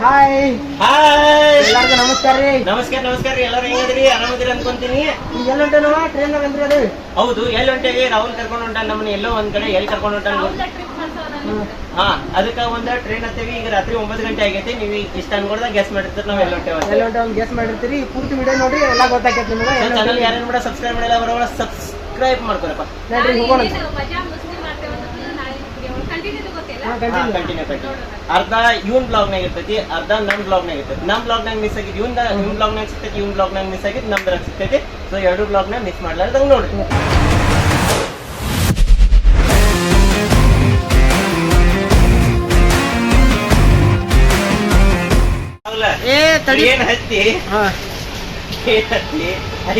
Hi hi ಎಲ್ಲರಿಗೂ ನಮಸ್ಕಾರ ರೀ. ನಮಸ್ಕಾರ ನಮಸ್ಕಾರ ರೀ. ಎಲ್ಲರೂ ಹೆಂಗದ್ರಿ ಆರಾಮದಿರಿ ಅನ್ಕೊಂತೀನಿ. ಎಲ್ಲಿ ಹೊಂಟೇನವ ಟ್ರೈನ್ ಅಂದ್ರೆ ಅದು ಹೌದು ಎಲ್ಲಿ ಹೊಂಟೇವಿ? ರಾಹುಲ್ ಕರ್ಕೊಂಡು ಹೊಂಟಾನ ನಮ್ಮನ್ನ ಎಲ್ಲೋ ಒಂದ್ ಕಡೆ ಎಲ್ಲಿ ಕರ್ಕೊಂಡು ಹೊಂಟಾನ ಹಾ ಅದಕ್ಕ ಒಂದ ಟ್ರೈನ್ ಹತ್ತೇವಿ. ಈಗ ರಾತ್ರಿ ಒಂಬತ್ತು ಗಂಟೆ ಆಗೈತಿ. ನೀವು ಇಷ್ಟ ಅನ್ಕೊಳ್ದಾಗ ಗೆಸ್ ಮಾಡಿರ್ತೀರಿ ನಾವ್ ಎಲ್ಲ ಹೊಂಟೇವ ಎಲ್ಲ ಹೊಂಟ ಒಂದು ಗೆಸ್ ಮಾಡಿರ್ತೀರಿ. ಪೂರ್ತಿ ವಿಡಿಯೋ ನೋಡಿ ಎಲ್ಲ ಗೊತ್ತಾಕೈತಿ ನಿಮಗೆ. ಚಾನಲ್ ಯಾರೇನು ಕೂಡ ಸಬ್ಸ್ಕ್ರೈಬ್ ಮಾಡಿಲ್ಲ ಅವರವರ ಸಬ್ಸ್ಕ್ರೈಬ್ ಮಾಡ್ಕೊರಪ್ಪ. ನೋಡ್ರಿ ಹೋಗೋಣ. ಅರ್ಧ ಇವನ್ ಬ್ಲಾಗ್ ನಾಗ ಇರ್ತೈತಿ ಅರ್ಧ ನಮ್ ಬ್ಲಾಗ್ ನಾಗ ಇರ್ತೈತಿ. ನಮ್ ಬ್ಲಾಗ್ ನಾಗ ಮಿಸ್ ಆಗಿದ್ ಇವನ್ ಇವನ್ ಬ್ಲಾಗ್ ನಾಗ ಸಿಗ್ತೈತಿ ಇವನ್ ಬ್ಲಾಗ್ ನಾಗ ಮಿಸ್ ಆಗಿದ್ ನಮ್ದ್ರಾಗ ಸಿಗ್ತೈತಿ. ಸೊ ಎರಡು ಬ್ಲಾಗ್ ನಾಗ ಮಿಸ್ ಮಾಡ್ಲಾರ್ದಂಗ್ ನೋಡ್ರಿ ಹೌದಲ್ಲ? ಏ ತಡಿ. ಏನ್ ಹತ್ತಿ? ಏನ್ ಹತ್ತಿ?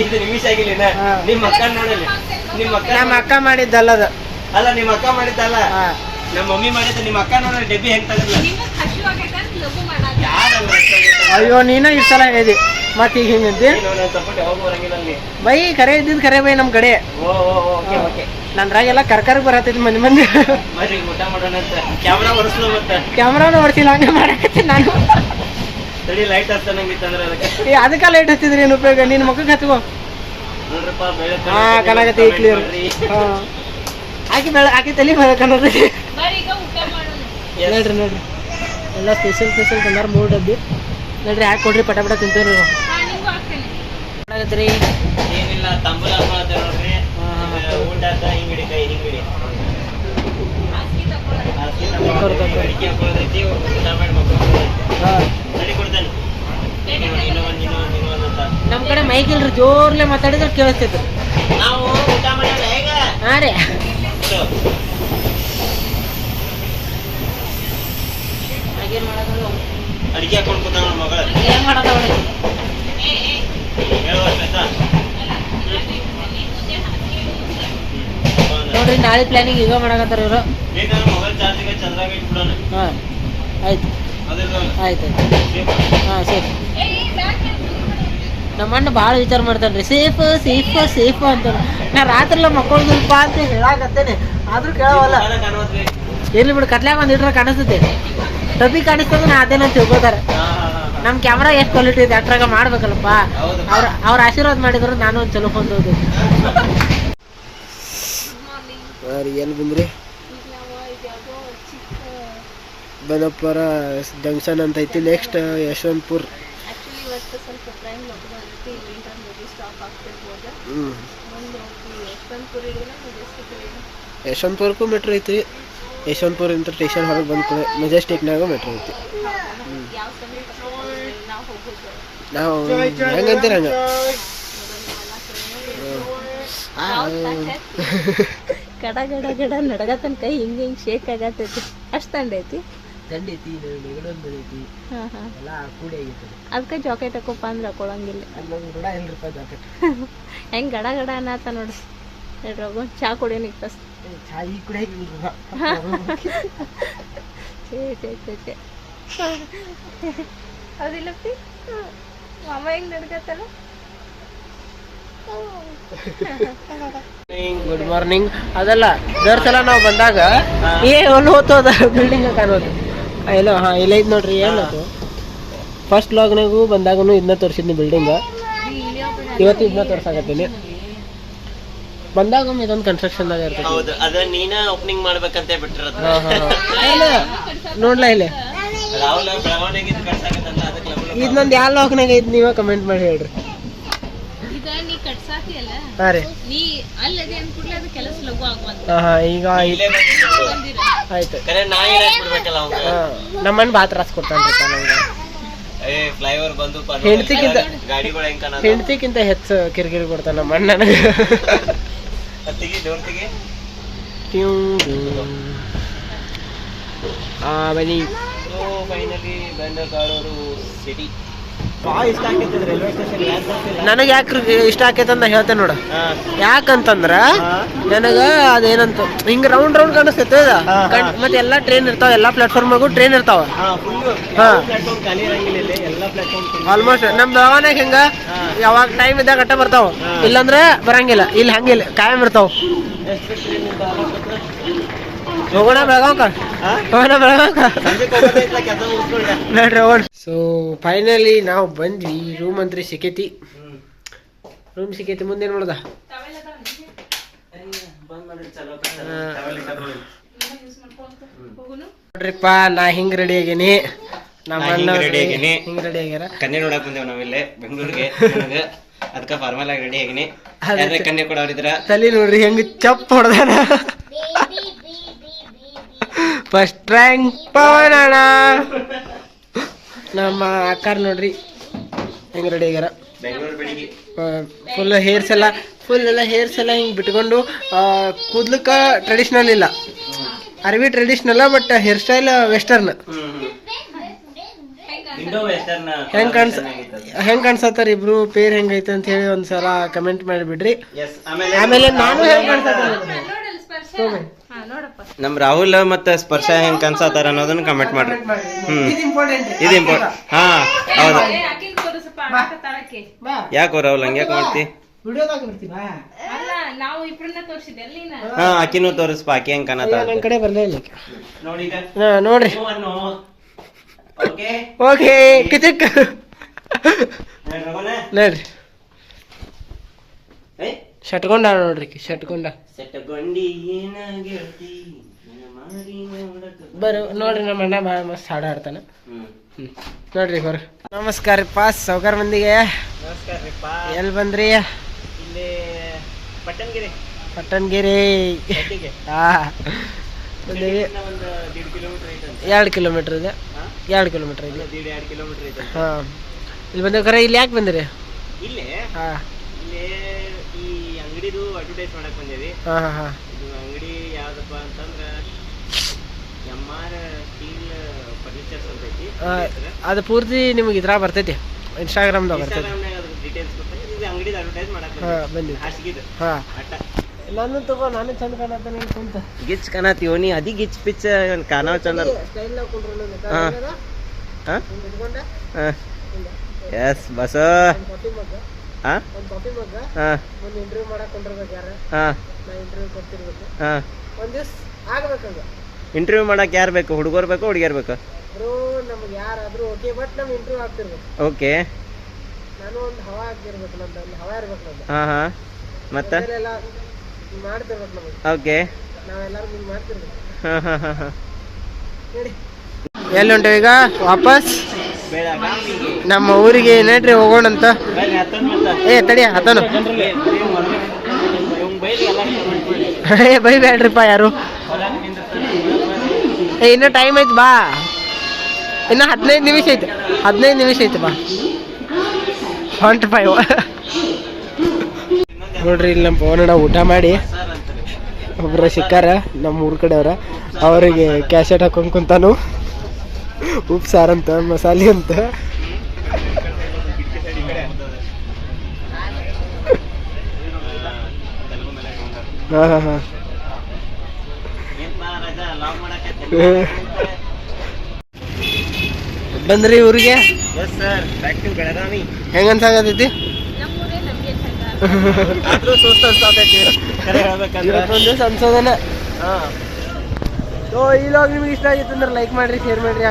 ಐದು ನಿಮಿಷ ಆಗಿಲ್ಲ ನಿಮ್ಮ ನಿಮ್ ಅಕ್ಕ ನೋಡಲಿ ನಿಮ್ಮ ಅಕ್ಕ ನಮ್ಮ ಅಕ್ಕ ಅಲ್ಲ ನಿಮ್ಮ ಅಕ್ಕ ಮಾಡಿದ್ದಲ್ಲ? ನಮ್ಮ ಮಮ್ಮಿ ಮಾಡಿದ ನಿಮ್ಮ ಅಕ್ಕ ಡೆಬ್ಬಿ ಹೆಂಗ್ ತಗದ್ಲ? ಯಾರಲ್ಲ ಅಯ್ಯೋ ನೀನು ಈ ಸಲ ಹೇಳಿದಿ. ಮತ್ತೆ ಈಗ ಹಿಂಗಂತಿ ಬೈ ಕರೆ ಇದ್ದಿದ್ ಕರೆ ಬೈ ನಮ್ಮ ಕಡೆ. ಓ ಓ ಓಕೆ ಓಕೆ. ನಂದ್ರಾಗೆಲ್ಲ ಕರ್ಕರ್ ಬರತೈತಿ ಮಂದಿ. ಮಂದಿ ಕ್ಯಾಮ್ರಾ ಕ್ಯಾಮ್ರಾನ ಹೊಡ್ಸಿಲ್ಲ ಹಂಗೆ ಮಾಡಕತ್ತಿ ನಾನು. ಏ ಅದಕ್ಕೆ ಲೈಟ್ ಹಚ್ಚಿದ್ರಿ ಏನು ಉಪಯೋಗ? ನಿನ್ನ ಮುಖಕ್ಕೆ ಹಚ್ಕೋ ಹಾ ಕನಾಗತ್ತೆ ಕ್ಲಿಯರ್ ಹಾ. ಆಕಿ ಬೆಳ ಆಕಿ ತಲೆ ಕನ್ನಡಕ್ಕೆ ನೋಡ್ರಿ ನೋಡ್ರಿ. ಎಲ್ಲ ಸ್ಪೆಷಲ್ ಸ್ಪೆಷಲ್ ತಂದಾರ ಮೂರು ಡಬ್ಬಿ. ನೋಡ್ರಿ ಯಾಕೆ ಕೊಡ್ರಿ ಪಟ ಪಟ ತಿಂತೀವಿ ಮಾಡಾಕತ್ರಿ ಏನಿಲ್ಲ ತಂಬುಲ ನೋಡ್ರಿ. ಊಟ ಹಿಂಗಿಡಿ ಕೈ ಹಿಂಗಿಡಿ ನಮ್ಮ ಕಡೆ ಮೈಕ್ ಇಲ್ರಿ ಜೋರ್ಲೆ ಮಾತಾಡಿದ್ರೆ ಕೇಳಿಸ್ತಿದ್ರು ನಾವು ಊಟ ಮಾಡ್ಯಾರ ಹೇಗ? ಹಾಂ ರೀ. ಹಾಗೇನು ಮಾಡೋದು. ಅಡಿಕೆ ಹಾಕೊಂಡು ಕೂತಾಳ ನಮ್ಮ ಮಗಳ ಏನು ಮಾಡೋದು ನೋಡ್ರಿ ನಾಳೆ ಪ್ಲಾನಿಂಗ್ ಈಗ ಮಾಡಕತ್ತಾರ ಇವರು. ಹಾಂ ಆಯ್ತು. ಆಯ್ತು ಆಯ್ತು. ಹಾಂ ಸೇಫ್. ನಮ್ಮ ಅಣ್ಣ ಭಾಳ ವಿಚಾರ ಮಾಡ್ತಾನೆ ರೀ ಸೇಫ್ ಸೇಫ್ ಸೇಫ್ ಅಂತ ನಾ ರಾತ್ರಿ ಮಕ್ಕಳು ಮಕ್ಕಳದಲ್ಪ ಅಂತ ಹೇಳಾಕತ್ತೇನೆ. ಆದ್ರೂ ಕೇಳವಲ್ಲ. ಇರ್ಲಿ ಬಿಡು ಕಟ್ಲಾಗ ಒಂದು ಇಟ್ರೆ ಕಾಣಿಸ್ತೈತೆ. ಟಬಿ ಕಾಣಿಸ್ತದ ನಾ ತಿಳ್ಕೊತಾರ ತಿಳ್ಕೊತಾರೆ ನಮ್ಮ ಕ್ಯಾಮ್ರಾ ಎಷ್ಟು ಕ್ವಾಲಿಟಿ ಇದೆ ಅಟ್ರಾಗ ಮಾಡ್ಬೇಕಲ್ಲಪ್ಪ. ಅವ್ರ ಅವ್ರ ಆಶೀರ್ವಾದ ಮಾಡಿದ್ರು ನಾನು ಒಂದು ಚಲೋ ಹೊಂದೋದು ಏನು ಬಂದ್ರಿ? ಬನಪ್ಪರ ಜಂಕ್ಷನ್ ಅಂತ ಐತಿ ನೆಕ್ಸ್ಟ್ ಯಶವಂತಪುರ್. ಹ್ಞೂ ಯಶವಂತಪುರಕ್ಕೂ ಮೆಟ್ರೋ ಐತಿ ಯಶವಂತಪುರ ಇಂತ ಸ್ಟೇಷನ್ ಹೊರಗೆ ಬಂದ ಕೂಡ ಮೆಜೆಸ್ಟಿಕ್ನಾಗ ಮೆಟ್ರೋ ಐತಿ. ನಾವು ಹೆಂಗಂತೀರ ಹಂಗೆ. ಗಡ ಗಡ ಗಡ ನಡಗತನ ಕೈ ಹಿಂಗೆ ಹಿಂಗೆ ಶೇಕ್ ಆಗತ್ತೈತಿ. ಅಷ್ಟು ತಂಡೈತಿ ದಂಡಿ ಐತಿ ನೆಗಡೊಂದು ಐತಿ. ಹಾಂ ಹಾಂ. ಎಲ್ಲ ಕೂಡಿ ಆಗೈತಿ ಅದಕ್ಕೆ ಜಾಕೆಟ್ ಹಾಕೋಪ್ಪ ಅಂದ್ರೆ ಹಾಕೊಳಂಗಿಲ್ಲ. ಹೆಂಗ್ ರೂಪಾಯಿ ಜಾಕೆಟ್ ಹೆಂಗೆ ಗಡ ಗಡ ಅನ್ನತ್ತ ನೋಡಿ. ರಘು ಚಾ ಕುಡಿಯೋನಿಗೆ ಫಸ್ಟ್ ಮಾಮ ಹೆಂಗೆ ನಡ್ಕತ್ತಲ್ಲ ಗುಡ್ ಮಾರ್ನಿಂಗ್ ಅದಲ್ಲ ದರ್ ಸಲ ನಾವು ಬಂದಾಗ ಏ ಅಲ್ಲಿ ಹೋತದ ಬಿಲ್ಡಿಂಗ್ ಕಾಣೋದು. ಎಲ್ಲೋ ಹಾ ಇಲ್ಲ ಐತ್ ನೋಡ್ರಿ ಏನದು ಫಸ್ಟ್ ಲಾಗ್ನಾಗೂ ಬಂದಾಗೂ ಇದನ್ನ ತೋರಿಸಿದ್ನಿ ಬಿಲ್ಡಿಂಗ್ ಇವತ್ತು ಇದನ್ನ ತೋರ್ಸಾಕತ್ತೀನಿ. ಬಂದಾಗ ಇದೊಂದು ಕನ್ಸ್ಟ್ರಕ್ಷನ್ದಾಗ ಇರ್ತೈತಿ ಹೌದು ಅದ ನೀನ ಓಪನಿಂಗ್ ಮಾಡ್ಬೇಕಂತ ಬಿಟ್ಟಿರೋದು ಹಾ, ಹಾ, ಹಾ. ಇಲ್ಲ, ನೋಡ್ಲಾ ಇಲ್ಲಿ. ರಾಹುಲ್ ಬೆಳವಣಿಗೆ ಅದಕ್ಕೆ ಯಾವ ಲಾಕ್ನಾಗ ಐತಿ ನೀವೇ ಕಮೆಂಟ್ ಮಾಡಿ ಹೇಳ್ರಿ. ಈಗ ನೀ ಕಟ್ಸಾಕಿಯಲ್ಲ ಹಾಂ ರೀ. ನೀ ಅಲ್ಲದೆ ಅನ್ಕೂಡ್ಲೆ ಅದು ಕೆಲಸ ಲಘು ಆಗುವಂತ. ಹಾಂ ಹಾಂ ಈಗ ಆಯ್ತು. ಬಂದಿದ್ದು. ಆಯ್ತು. ಕರೆ ನಾ ಬಿಡ್ಬೇಕಲ್ಲ ಹಾಂ ನಮ್ಮಣ್ಣ ಬಾತ್ ರಾಸ್ ಕೊಡ್ತಾನ್ರಿ ನಂಗೆ ಏ ಫ್ಲೈಓವರ್ ಬಂದು ಪ- ಹೆಂಡ್ತಿಗಿಂತ- ಗಾಡಿಗಳು ಹೆಂಗ್ ಕಾಣ ಹೆಂಡತಿಗಿಂತ ಹೆಚ್ಚು ಕಿರಿಕಿರಿ ಕೊಡ್ತಾನ ನಮ್ಮ ಅಣ್ಣ ನನಗೆ ತೆಗಿ ಡೋರ್ ತೆಗಿ ಆ ಬನ್ನಿ ಸೊ ಫೈನಲಿ ಬಂದ ಕಾಡೋರು ಸಿಟಿ ಭಾಳ ಇಷ್ಟ ನನಗೆ ಯಾಕೆ ಇಷ್ಟ ಆಕೈತೆ ಅಂತ ಹೇಳ್ತೇನೆ ನೋಡ. ಯಾಕಂತಂದ್ರ ನನಗ ಅದೇನಂತ ಹಿಂಗ ರೌಂಡ್ ರೌಂಡ್ ಕಾಣಿಸ್ತೈತೆ. ಮತ್ತೆ ಎಲ್ಲಾ ಟ್ರೈನ್ ಇರ್ತಾವ ಎಲ್ಲಾ ಪ್ಲಾಟ್ಫಾರ್ಮ್ಗೂ ಟ್ರೈನ್ ಇರ್ತಾವ. ಆಲ್ಮೋಸ್ಟ್ ನಮ್ ದವಾನಾಗ ಹಿಂಗ ಯಾವಾಗ ಟೈಮ್ ಇದ್ದಾಗ ಅಟ್ಟ ಬರ್ತಾವ. ಇಲ್ಲಾಂದ್ರೆ ಬರಂಗಿಲ್ಲ. ಇಲ್ಲಿ ಹಂಗಿಲ್ಲ. ಕಾಯಂ ಇರ್ತಾವ. ಹೋಗೋಣ ಬೆಳಗಾವ್ಕ? ಬೆಳಗಾವ್ಕ. ನೋಡ್ರಿ ಸೊ ಫೈನಲಿ ನಾವು ಬಂದ್ವಿ ರೂಮ್ ಅಂತ್ರಿ ಸಿಕ್ಕೈತಿ. ರೂಮ್ ಸಿಕ್ಕೈತಿ ಮುಂದೇನು ನೋಡ್ದ. ನೋಡ್ರಿಪ್ಪ ನಾ ಹಿಂಗ್ ರೆಡಿ ಆಗೇನಿ. ನಮ್ಮ ನಾ ಅಣ್ಣ ready ಆಗೇನಿ. ಹಿಂಗ್ ರೆಡಿ ಆಗ್ಯಾರ. ಕನ್ನೆ ನೋಡಕ್ ಬಂದೇವ್ ನಾವಿಲ್ಲೇ ಬೆಂಗಳೂರಿಗೆ. ಅದಕ್ಕ ಫಾರ್ಮಲ್ ಆಗಿ ರೆಡಿ ಆಗಿನಿ. ಕನ್ಯೆ ಕೊಡೋರಿದ್ರ? ತಲೆ ನೋಡ್ರಿ ಹೆಂಗ್ ಚಪ್ಪ ಹೊಡ್ದಾನ. ಫಸ್ಟ್ ರ್ಯಾಂಕ್ ಪವನ್ ಅಣ್ಣ. ನಮ್ಮ ಅಕ್ಕಾರ ನೋಡ್ರಿ. ಹೆಂಗ್ ರೆಡಿ ಆಗ್ಯಾರ ಫುಲ್ ಹೇರ್ಸ್ ಎಲ್ಲ ಫುಲ್ ಎಲ್ಲ ಹೇರ್ಸ್ ಎಲ್ಲ ಹಿಂಗೆ ಬಿಟ್ಕೊಂಡು ಕೂದ್ಲಕ್ಕ ಟ್ರೆಡಿಷನಲ್ ಇಲ್ಲ. ಅರವಿ traditional but hair style western ಹೆಂಗ್ ಕಾಣ್ಸ ಹೆಂಗ್ ಕಾಣ್ಸತ್ತಾರ ಇಬ್ರು? ಪೇರ್ ಹೆಂಗೈತೆ ಅಂತ ಹೇಳಿ ಒಂದ್ಸಲ ಕಮೆಂಟ್ ಮಾಡಿಬಿಡ್ರಿ. ಎಸ್ ಆಮೇಲೆ ನಾನು ಹೆಂಗ್ ನೋಡಪ್ಪ ನಮ್ ರಾಹುಲ್ ಮತ್ತೆ ಸ್ಪರ್ಶ ಹೆಂಗ್ ಕನ್ಸಾತಾರ ಅನ್ನೋದನ್ನ ಕಮೆಂಟ್ ಮಾಡ್ರಿ. ಹ್ಮ್. ಇದು ಇಂಪಾರ್ಟೆಂಟ್ ಇದು ಇಂಪಾರ್ಟೆಂಟ್ ಹಾ ಹೌದು. ಯಾಕ ರಾಹುಲ್ ಯಾಕೆ ಮಾಡ್ತಿ? ಹಾ ಆಕಿನೂ ತೋರಿಸ್ಪ ಆಕಿ ಹೆಂಗ್ ನನ್ ಕಡೆ ಬರ್ಲೇ ಇಲ್ಲ ನೋಡಿ ಈಗ. ಹಾ, ನೋಡ್ರಿ. ಓಕೆ. ಓಕೆ. ಕಿಚಿಕ್ ನೋಡ್ರಿ. ಶಟ್ಕೊಂಡ ನೋಡ್ರಿ ಶಟ್ಕೊಂಡ. ಬರು ನೋಡ್ರಿ ನಮ್ಮ ಅಣ್ಣ ಭಾಳ ಮಸ್ತ್ ಹಾಡು ಹಾಡ್ತಾನ. ಹ್ಮ್. ಹ್ಮ್. ನೋಡ್ರಿ ಬರು. ನಮಸ್ಕಾರ ಪಾಸ್ ಸೌಕರ್ ಮಂದಿಗೆ. ನಮಸ್ಕಾರ ರೀಪ್ಪ ಎಲ್ಲಿ ಬಂದ್ರಿ? ಇಲ್ಲಿ ಪಟ್ಟಣಗಿರಿ. ಪಟ್ಟಣಗಿರಿ. ಹಾ. ಬಂದೀವಿ ಎರಡು ಕಿಲೋಮೀಟ್ರ್ ಇದೆ? ಎರಡು ಕಿಲೋಮೀಟ್ರ್ ಇದೆ. ಹಾ. ಇಲ್ಲಿ ಬಂದ್ರೆ ಖರೆ ಇಲ್ಲಿ ಯಾಕೆ ಬಂದಿರಿ? ಇಲ್ಲಿ. ಹಾ. ಇಲ್ಲೇ ಅಂಗಡಿದು ಅಡ್ವರ್ಟೈಸ್ ಮಾಡಕ್ ಬಂದೇವಿ. ಹಾ ಹಾ ಹಾ. ಇದು ಅಂಗಡಿ ಯಾವ್ದಪ್ಪ ಅಂತಂದ್ರ ಎಂ ಆರ್ ಸ್ಟೀಲ್ ಫರ್ನಿಚರ್ಸ್ ಅಂತ ಐತಿ. ಅದು ಪೂರ್ತಿ ನಿಮಗೆ ಇದ್ರಾಗ ಬರ್ತೈತಿ. ಇನ್ಸ್ಟಾಗ್ರಾಮ್ದಾಗ ಬರ್ತೈತಿ. ಇನ್ಸ್ಟಾಗ್ರಾಮ್ನಾಗ ಅದ್ರ ಡೀಟೇಲ್ಸ್ ಕೊಡ್ತಾರೆ ಇದು ಅಂಗಡಿದ ಅಡ್ವರ್ಟೈಸ್ ಮಾಡಕ್ ಹಾ ಬಂದಿತ್ತು ಹಾಸಿಗಿದು. ಹಾ. ಅಟ್ಟ ನಾನು ತಗೋ ನಾನು ಚಂದ ಕಾಣತ್ತಾನೆ ಕುಂತ. ಗಿಚ್ ಕಾಣತ್ತೀವೋ ನೀ ಅದಿ ಗಿಚ್ ಪಿಚ್ ಕಾಣವ್ ಚಂದ ಸ್ಟೈಲ್ ಹಾ. ಹಾ. ಇಟ್ಕೊಂಡ. ಎಸ್ ಬಸ ಹಾ? ಹಾ. ಒಂದು ಇಂಟರ್ವ್ಯೂ ಮಾಡಕ್ ಕುಂಡಿರ್ಬೇಕು ಯಾರ? ಹಾ. ನಾ ಇಂಟರ್ವ್ಯೂ ಕೊಡ್ತಿರ್ಬೇಕು. ಹಾ. ಒಂದ್ ಆಗ್ಬೇಕು ಆಗ್ಬೇಕಂಗ ಇಂಟರ್ವ್ಯೂ ಮಾಡಕ್ ಯಾರು ಬೇಕು? ಹುಡುಗರು ಬೇಕು ಹುಡುಗಿಯರ್ ಬೇಕು? ಬ್ರೋ ನಮ್ಗೆ ಯಾರಾದ್ರೂ ಓಕೆ ಬಟ್ ನಮ್ಗೆ ಇಂಟರ್ವ್ಯೂ ಆಗ್ತಿರ್ಬೇಕು. ಓಕೆ ನಾನು ಒಂದು ಹವಾ ಆಗ್ತಿರ್ಬೇಕು ನಮ್ದು ಒಂದು ಹವಾ ಇರ್ಬೇಕು ನಂದು ಹಾ ಹಾ. ಮತ್ತೆ? ಎಲ್ಲ ಮಾಡ್ತಿರ್ಬೇಕು ನಮಗೆ. ಓಕೆ ನಾವೆಲ್ಲರೂ ಹಿಂಗ್ ಮಾಡ್ತಿರ್ಬೇಕು. ಹಾ ಹಾ ಹಾ ಹಾಂ. ಹೇಳಿ. ಎಲ್ಲಿ ಉಂಟು ಈಗ? ವಾಪಸ್? ನಮ್ಮ ಊರಿಗೆ ಏನೇಟ್ರಿ ಹೋಗೋಣಂತ ಏ ತಡಿ ಹತನು ಏ ಬೈ ಬೇಡ್ರಿಪ್ಪ ಯಾರು. ಏ ಇನ್ನೂ ಟೈಮ್ ಐತೆ ಬಾ. ಇನ್ನು ಹದಿನೈದು ನಿಮಿಷ ಐತೆ. ಹದಿನೈದು ನಿಮಿಷ ಐತೆ ಬಾ. ಹೊಂಟ ಫೈವ್ ನೋಡ್ರಿ ಇಲ್ಲಿ ನಮ್ಮ ಪವನಣ್ಣ ಊಟ ಮಾಡಿ. ಒಬ್ಬರು ಸಿಕ್ಕಾರ ನಮ್ಮ ಊರ ಕಡೆಯವ್ರ. ಅವರಿಗೆ ಕ್ಯಾಶೆಟ್ ಹಾಕೊಂಡು ಕುಂತಾನು. ಉಪ್ಪು ಸಾರಂತ ಮಸಾಲೆ ಅಂತ. ಹಾ ಹಾ ಹಾ. ಬಂದ್ರಿ ಊರಿಗೆ? Yes sir back to Belagavi ಹೆಂಗ ಅನ್ಸಾಗತೈತಿ? ಆಗತೈತಿ ಹಾ. ಸೊ ಈ ಲಾಗ್ ನಿಮ್ಗೆ ಇಷ್ಟ ಆಗಿತ್ತು ಅಂದ್ರೆ ಲೈಕ್ ಮಾಡ್ರಿ ಶೇರ್ ಮಾಡ್ರಿ.